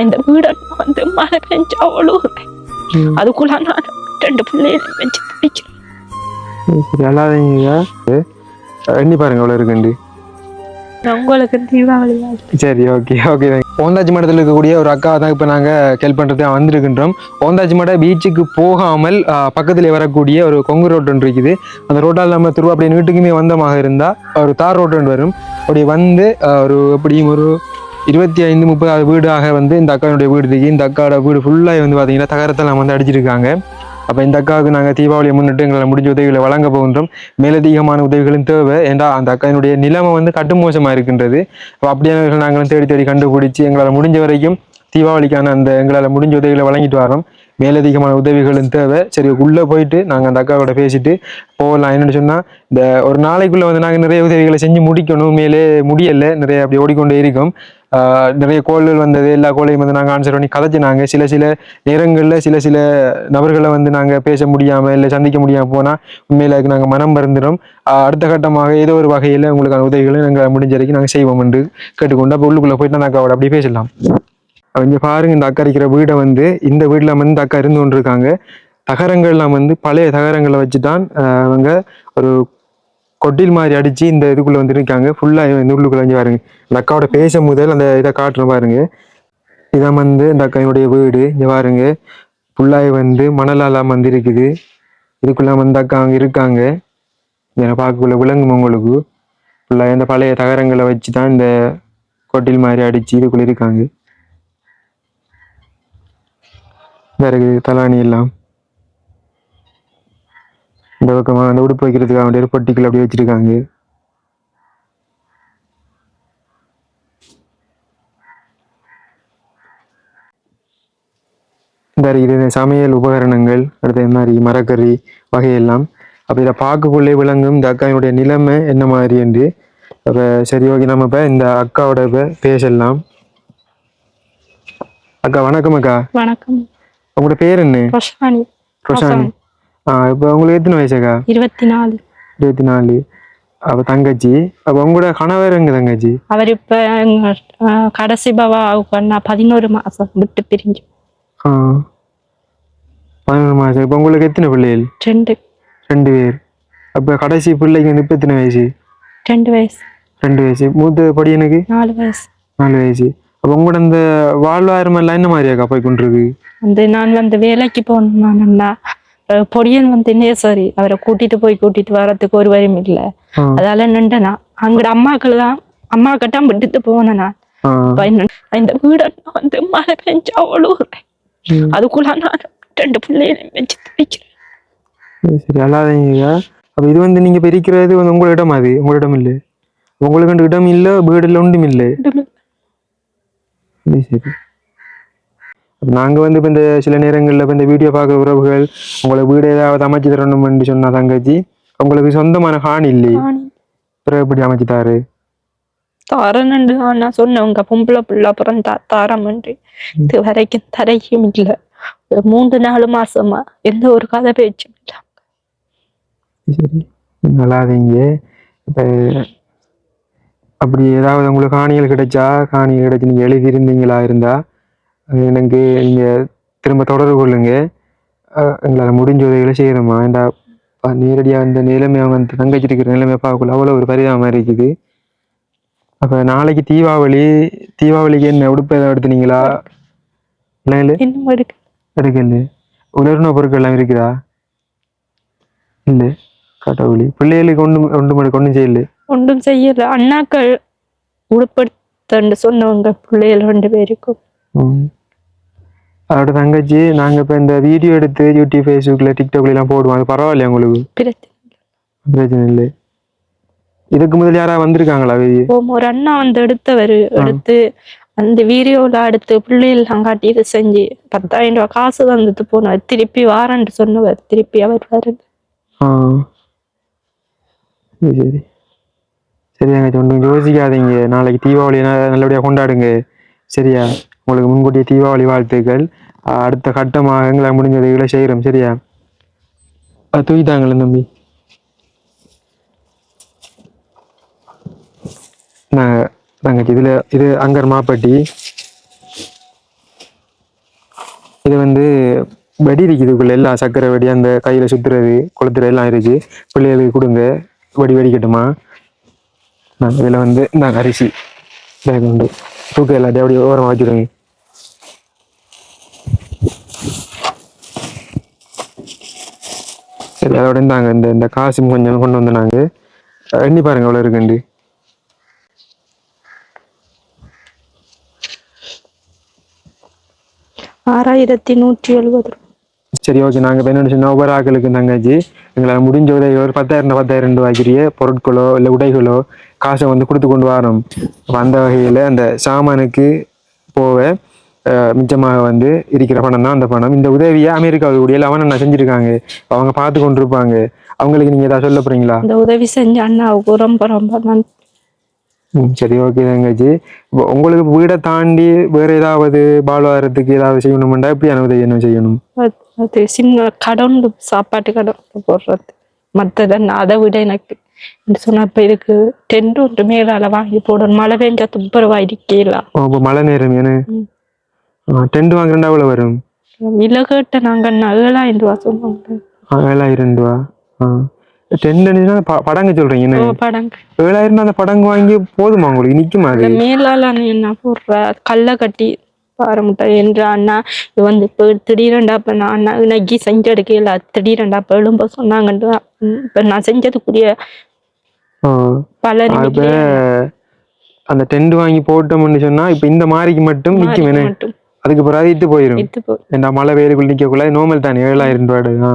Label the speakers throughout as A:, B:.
A: இந்த வீட வந்து மழை பெஞ்சா அழுகுறேன் அதுக்குள்ள நான் ரெண்டு பிள்ளைகளை
B: சரி அல்லாதீங்க எண்ணி பாருங்க எவ்வளோ இருக்குண்டு
A: உங்களுக்கு தீபாவளி வாழ்த்து.
B: சரி ஓகே ஓகே. ஓந்தாச்சி மடத்தில் இருக்கக்கூடிய ஒரு அக்கா தான் இப்போ நாங்கள் ஹெல்ப் பண்ணுறதுக்கு வந்திருக்கின்றோம். ஓந்தாச்சி மட பீச்சுக்கு போகாமல் பக்கத்தில் வரக்கூடிய ஒரு கொங்கு ரோடு ஒன்று இருக்குது. அந்த ரோட்டால் நம்ம திரும்ப அப்படியே வீட்டுக்குமே வந்தமாக இருந்தால் ஒரு தார் ரோடு ஒன்று வரும். அப்படி வந்து ஒரு எப்படியும் ஒரு இருபத்தி ஐந்து முப்பதாவது வீடாக வந்து இந்த அக்காவுடைய வீடு இருக்கு இந்த அக்காவோட வீடு ஃபுல்லாக வந்து பார்த்தீங்கன்னா தகரத்தெல்லாம் வந்து அடிச்சிருக்காங்க. அப்போ இந்த அக்காவுக்கு நாங்கள் தீபாவளியை முன்னிட்டு எங்களால் முடிஞ்ச உதவிகளை வழங்க போகின்றோம். மேலதிகமான உதவிகளும் தேவை. ஏன்னா அந்த அக்காவினுடைய நிலைமை வந்து கட்டுமோசமாக இருக்கின்றது அப்போ அப்படியானவர்கள் நாங்களும் தேடி தேடி கண்டுபிடிச்சி எங்களால் முடிஞ்ச வரைக்கும் தீபாவளிக்கான அந்த எங்களால் முடிஞ்ச உதவிகளை வழங்கிட்டு வரோம். மேலதிகமான உதவிகளும் தேவை. சரி உள்ளே போயிட்டு நாங்கள் அந்த அக்காவோட பேசிட்டு போகலாம். என்னென்னு சொன்னால் இந்த ஒரு நாளைக்குள்ளே வந்து நாங்கள் நிறைய உதவிகளை செஞ்சு முடிக்கணும். மேலே முடியலை. நிறைய அப்படி ஓடிக்கொண்டே இருக்கும். நிறைய கோள்கள் வந்தது. எல்லா கோளையும் வந்து நாங்கள் ஆன்சர் பண்ணி கதைச்சினாங்க. சில சில நேரங்களில் சில சில நபர்களை வந்து நாங்கள் பேச முடியாமல் இல்லை சந்திக்க முடியாமல் போனால் உண்மையில் அதுக்கு நாங்கள் மனம் மறந்துடும். அடுத்த கட்டமாக ஏதோ ஒரு வகையில் உங்களுக்கான உதவிகளை நாங்கள் முடிஞ்ச வரைக்கும் நாங்கள் செய்வோம் என்று கேட்டுக்கொண்டு அப்போ உள்ளுக்குள்ளே போயிட்டு அந்த அக்காவோட அப்படியே பேசலாம். அவங்க பாருங்க இந்த அக்கா இருக்கிற வீடை வந்து இந்த வீட்டில் வந்து இந்த அக்கா இருந்து கொண்டு இருக்காங்க தகரங்கள்லாம் வந்து பழைய தகரங்களை வச்சு தான் அவங்க ஒரு கொட்டில் மாதிரி அடித்து இந்த இதுக்குள்ளே வந்து இருக்காங்க இந்த உள்ளுக்குள்ளே வந்து பாருங்க. இந்த அக்காவோட பேச முதல் அந்த இதை காட்டுற பாருங்க. இதான் வந்து இந்த அக்காவுடைய வீடு. இங்கே பாருங்க. ஃபுல்லாக வந்து மணலாலாம் வந்து இருக்குது. இதுக்குள்ள வந்து அக்கா அவங்க இருக்காங்க. இதை பார்க்கக்குள்ள விளங்கும் உங்களுக்கு. ஃபுல்லாக இந்த பழைய தகரங்களை வச்சு தான் இந்த கொட்டில் மாதிரி அடித்து இதுக்குள்ளே இருக்காங்க. விறகு தலாணி எல்லாம் இந்த பக்கமாக அந்த உடுப்பு வைக்கிறதுக்காக வேண்டிய ஒரு அப்படியே வச்சிருக்காங்க. இந்த இது சமையல் உபகரணங்கள் அடுத்து இந்த மாதிரி மரக்கறி வகையெல்லாம். அப்போ இதை பார்க்கக்குள்ளே விளங்கும் இந்த அக்காவினுடைய நிலைமை என்ன மாதிரி என்று. அப்போ சரி ஓகே நம்ம இப்போ இந்த அக்காவோட இப்போ பேசலாம். அக்கா வணக்கம் அக்கா.
A: வணக்கம்.
B: உங்களோட பேர் என்ன?
A: ரோஷானி.
B: ரோஷானி. ஆ இப்போ உங்களுக்கு எத்தனை வயசுக்கா
A: இருபத்தி நாலு
B: இருபத்தி நாலு அப்போ தங்கச்சி. அப்போ உங்களோட கணவர் எங்க தங்கச்சி?
A: அவர் இப்ப கடைசி பவாவுக்கு நான் பதினோரு மாசம் விட்டு பிரிஞ்சு.
B: பதினொரு மாதம் இப்போ உங்களுக்கு எத்தனை பிள்ளைகள்?
A: ரெண்டு.
B: ரெண்டு பேர். அப்போ கடைசி பிள்ளைக்கு வந்து இப்போ எத்தனை வயசு?
A: ரெண்டு வயசு.
B: ரெண்டு வயசு. மூத்த படியனுக்கு
A: நாலு வயசு.
B: நாலு வயசு. அப்போ உங்களோட அந்த வாழ்வாயிரம் எல்லாம் என்ன மாதிரியாக்கா போய் கொண்டிருக்கு
A: வந்து நான் வந்து வேலைக்கு போனேன்னா பொடியன் வந்து நேசரி அவரை கூட்டிட்டு போய் கூட்டிட்டு வர்றதுக்கு ஒரு வரும் இல்ல. அதால நின்றனா. அங்கட அம்மாக்கள் தான் அம்மா கிட்ட விட்டுட்டு போனேன். நான் இந்த வீட வந்து மழை பெஞ்சா அழுகுறேன்
B: ம்.
A: அதுக்குள்ள நான் ரெண்டு பிள்ளைகளை வச்சு தவிக்கிறேன்
B: சரி, சரி அல்லாதீங்க அப்போ இது வந்து நீங்கள் இப்போ இருக்கிறது வந்து உங்களோட இடம் அது உங்களோட இடம் இல்லை. உங்களுக்கு இடம் இல்லை வீடு இல்லை ஒன்றும் இல்லை. சரி நாங்கள் வந்து இப்போ இந்த சில நேரங்களில் இப்போ இந்த வீடியோ பார்க்குற உறவுகள் உங்களை வீடு ஏதாவது அமைச்சு தரணும்னு சொன்னா தங்கச்சி உங்களுக்கு சொந்தமான ஹான் இல்லை பிறகு எப்படி அமைச்சு தாரு?
A: தாரன்னு நான் சொன்னேன் உங்க பொம்பளை பிள்ளை அப்புறம் தா தாரம்ன்று. இது வரைக்கும் தரையும் இல்லை. ஒரு மூன்று நாலு மாசமா எந்த ஒரு கதை பேச்சும் இல்லை.
B: சரி நல்லாதீங்க இப்போ அப்படி ஏதாவது உங்களுக்கு காணிகள் கிடைச்சா காணிகள் கிடைச்சி நீங்கள் எழுதியிருந்தீங்களா இருந்தா அது எனக்கு நீங்கள் திரும்ப தொடர்பு கொள்ளுங்க. அஹ் எங்களால் முடிஞ்ச உதவிகளை செய்கிறோமா ஏண்டா நேரடியாக இந்த நிலைமை அவங்க அந்த தங்கச்சி இருக்கிற நிலைமை பார்க்கல அவ்வளோ ஒரு பரிதாபமாக இருக்குது. அப்போ நாளைக்கு தீபாவளி தீபாவளிக்கு என்ன உடுப்பு ஏதாவது எடுத்துனீங்களா இல்லை
A: இன்னும் இருக்கு
B: எடுக்கல உலர்ண பொருட்கள் எல்லாம் இருக்குதா? இல்லை. கடவுளி பிள்ளைகளுக்கு ஒன்றும் ஒன்றும் ஒன்றும் செய்யல.
A: ஒன்றும் செய்யல. அண்ணாக்கள் உடுப்படுத்தன்னு சொன்னவங்க பிள்ளைகள் ரெண்டு பேருக்கும்.
B: அதோட தங்கச்சி நாங்கள் இப்போ இந்த வீடியோ எடுத்து யூடியூப் ஃபேஸ்புக்கில் டிக்டாக்ல எல்லாம் போடுவோம். அது பரவாயில்லையா உங்களுக்கு?
A: பிரச்சனை
B: இல்லை. இதுக்கு முதல் யாராவது வந்திருக்காங்களா வெளியே?
A: ஒரு அண்ணா வந்து எடுத்தவர். எடுத்து அந்த வீடியோல அடுத்து பிள்ளைகள் காட்டி இது செஞ்சு பத்தாயிரம் ரூபாய் காசு தந்துட்டு போனவர் திருப்பி வாரன்ட்டு சொன்னவர். திருப்பி அவர் வருது
B: சரி. சரி ஒன்றும் யோசிக்காதீங்க. நாளைக்கு தீபாவளி நல்லபடியாக கொண்டாடுங்க. சரியா? உங்களுக்கு முன்கூட்டிய தீபாவளி வாழ்த்துக்கள். அடுத்த கட்டமாக எங்களால் முடிஞ்ச உதவிகளை செய்கிறோம். சரியா? அது தூக்கிட்டாங்களே தம்பி. நாங்கள் நாங்கள் இதில் இது அங்கர் மாப்பட்டி. இது வந்து வெடி இருக்குதுக்குள்ள எல்லாம் சக்கரை வெடி அந்த கையில் சுத்துறது கொளுத்துறது எல்லாம் இருக்குது பிள்ளைகளுக்கு கொடுங்க. வெடி வெடிக்கட்டுமா? இதில் வந்து இந்த அரிசி பேக் உண்டு. தூக்க எல்லாத்தையும் அப்படியே ஓரம் வச்சுருங்க சரி அதோட இருந்தாங்க இந்த இந்த காசு கொஞ்சம் கொண்டு வந்து நாங்கள் எண்ணி பாருங்க எவ்வளோ இருக்குண்டு
A: ஆறாயிரத்தி நூற்றி எழுபது
B: சரி ஓகே நாங்கள் இப்போ என்ன சொன்னால் ஒவ்வொரு ஆக்களுக்கு தங்கச்சி எங்களால் முடிஞ்ச உதவி ஒரு பத்தாயிரம் பத்தாயிரம் ரூபாய்க்குரிய பொருட்களோ இல்லை உடைகளோ காசை வந்து கொடுத்து கொண்டு வரோம் அந்த வகையில் அந்த சாமானுக்கு போக மிச்சமாக வந்து இருக்கிற பணம் தான் அந்த பணம். இந்த உதவியை அமெரிக்காவுக்கு கூடிய அவன் அண்ணா செஞ்சுருக்காங்க அவங்க பார்த்து கொண்டிருப்பாங்க. அவங்களுக்கு நீங்கள் ஏதாவது சொல்ல போறீங்களா?
A: இந்த உதவி செஞ்ச அண்ணாவுக்கு ரொம்ப ரொம்ப நன்றி.
B: சரி ஓகே தங்கச்சி இப்போ உங்களுக்கு வீடை தாண்டி வேற ஏதாவது வாழ்வாதாரத்துக்கு ஏதாவது செய்யணுமெண்டா? எப்படியான உதவி என்ன செய்யணும்?
A: அது- சின்ன கடன் சாப்பாட்டு கடன் போடுறது. மற்றதன் அதை விட எனக்கு. சொன்னா இப்ப இதுக்கு டென்ட் ஒன்று மேலால வாங்கி போடணும். மழை பெஞ்சா துப்புரவா
B: இப்போ மழை நேரம் ஏன்னு. டென்ட் வாங்குறேன்டா எவ்வளோ வரும்?
A: விலை கேட்ட நாங்க ஏழாயிரம் ரூபா சொன்னாங்க
B: ஆ, ஏழாயிரம் ரூபா. ஆ. டென்ட்னா படங்க சொல்றீங்க
A: படங்கு.
B: ஏழாயிரம் அந்த படங்கு வாங்கி போதுமா உங்களுக்கு? நிக்குமா அது?
A: மேலால என்ன போடுற? கல்லை கட்டி பாரமுட்டை என்ற அண்ணா வந்து இப்போ திடீரெண்டா இப்ப நான் அண்ணா இன்னைக்கு செஞ்சு எடுக்கல திடீரெண்டா இப்ப எழும்ப சொன்னாங்கன்ட்டு இப்ப நான் செஞ்சதுக்குரிய
B: அப்ப அந்த டென்ட் வாங்கி போட்டோம்னு சொன்னா இப்ப இந்த மாரிக்கு மட்டும்
A: மட்டும்.
B: அதுக்கு பிறகு இட்டு போயிடும் மழை வெயிலுக்குள்ள நிக்கக்குள்ள நார்மல் தானே ஏழாயிரம் ஆ,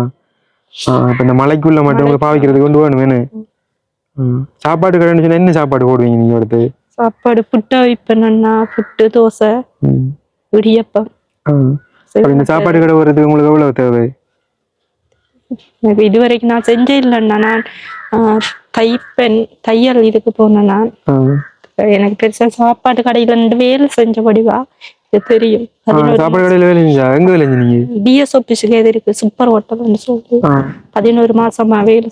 B: இப்ப இந்த மலைக்குள்ள மட்டும் உங்களுக்கு பாவிக்கிறது கொண்டு வேணும் வேணும். சாப்பாடு கடைன்னு சொன்னா என்ன சாப்பாடு போடுவீங்க நீங்க அடுத்து?
A: சாப்பாடு புட்டை வைப்பேன்னா புட்டு தோசை. இடியப்பம்.
B: இந்த சாப்பாடு கடை வர்றதுக்கு உங்களுக்கு எவ்வளவு தேவை?
A: இதுவரைக்கும் நான் செஞ்சே இல்லைண்ணா நான் தைப்பெண் தையல் இதுக்கு போனேன் நான். எனக்கு பெருசா சாப்பாடு கடையில இருந்து வேலை செஞ்சபடிவா தெரியும்.
B: சாப்பாடு கடையில வேலை செஞ்சா எங்க வேலை செஞ்சீங்க?
A: டிஎஸ் எது இருக்கு. சூப்பர் ஹோட்டல்னு சொல்லி. பதினோரு மாசமா வேலை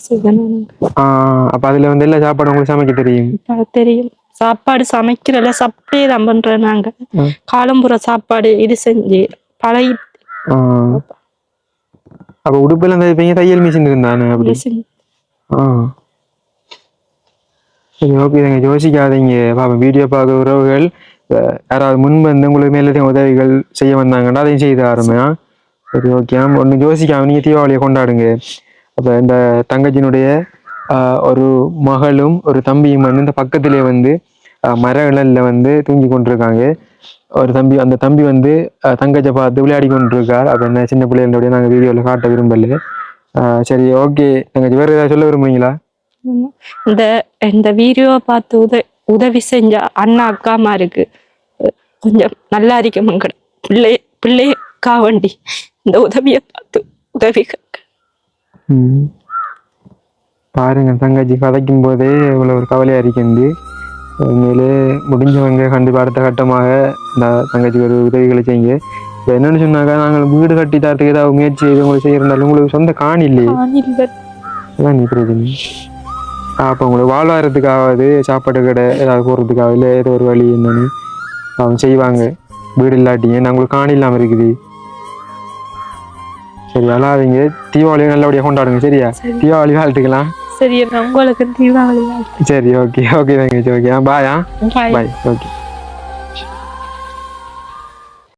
B: ஆ, அப்ப அதுல வந்து எல்லா சாப்பாடும் உங்களுக்கு சமைக்க தெரியும்?
A: தெரியும். சாப்பாடு சமைக்கிறல சப்ளை தான் பண்றோம் நாங்க. காலம்புற சாப்பாடு இது செஞ்சு பழகி.
B: அப்ப உடுப்புல இப்ப தையல் மிஷின் இருந்தானே அப்படி? சரி ஓகே யோசிக்காதீங்க. பாப்பா வீடியோ பார்க்க உறவுகள் யாராவது முன் வந்து உங்களுக்கு மேலதையும் உதவிகள் செய்ய வந்தாங்கன்னா அதையும் செய்து ஆரம்பியா சரி ஓகே ஒன்று யோசிக்காம நீங்க தீபாவளியை கொண்டாடுங்க. அப்போ இந்த தங்கச்சினுடைய ஒரு மகளும் ஒரு தம்பியும் வந்து இந்த பக்கத்திலே வந்து மர இழல்ல வந்து தூங்கி கொண்டிருக்காங்க. ஒரு தம்பி அந்த தம்பி வந்து தங்கச்சை பார்த்து விளையாடி கொண்டிருக்கார். அப்போ என்ன சின்ன பிள்ளைகளுடைய நாங்கள் வீடியோவில் காட்ட விரும்பல. சரி ஓகே தங்கச்சி வேறு ஏதாவது சொல்ல விரும்புறீங்களா?
A: இந்த இந்த வீடியோவை பார்த்து உத உதவி செஞ்ச அண்ணா அக்காமாருக்கு அஹ், கொஞ்சம் நல்லா இருக்க மங்கட பிள்ளை பிள்ளைக்கா வண்டி. இந்த உதவியை பார்த்து உதவி.
B: பாருங்க தங்கச்சி கதைக்கும் போதே இவ்வளோ ஒரு கவலையா இருக்குது உண்மையிலே முடிஞ்சவங்க கண்டிப்பாக அடுத்த கட்டமாக இந்த தங்கச்சிக்கு ஒரு உதவிகளை செய்யுங்க. இப்போ என்னன்னு சொன்னாக்கா நாங்கள் வீடு கட்டி தரத்துக்கு ஏதாவது முயற்சி செய்து உங்களுக்கு செய்யறதாலும் உங்களுக்கு சொந்த காணி இல்லையே. அதான் நீ பிரச்சனை. அப்போ உங்களுக்கு வாழ்வாரத்துக்காவது சாப்பாடு கடை ஏதாவது போடுறதுக்காக இல்லை ஏதோ ஒரு வழி என்னன்னு அவங்க செய்வாங்க. வீடு இல்லாட்டிங்க நான் உங்களுக்கு காணி இல்லாமல் இருக்குது. சரி அழாதீங்க. தீபாவளியை நல்லபடியாக கொண்டாடுங்க சரியா?
A: சரி.
B: தீபாவளி வாழ்த்துக்கலாம்.
A: சரி உங்களுக்கு தீபாவளி.
B: சரி ஓகே ஓகே தங்கச்சி ஓகே பாயா. Bye okay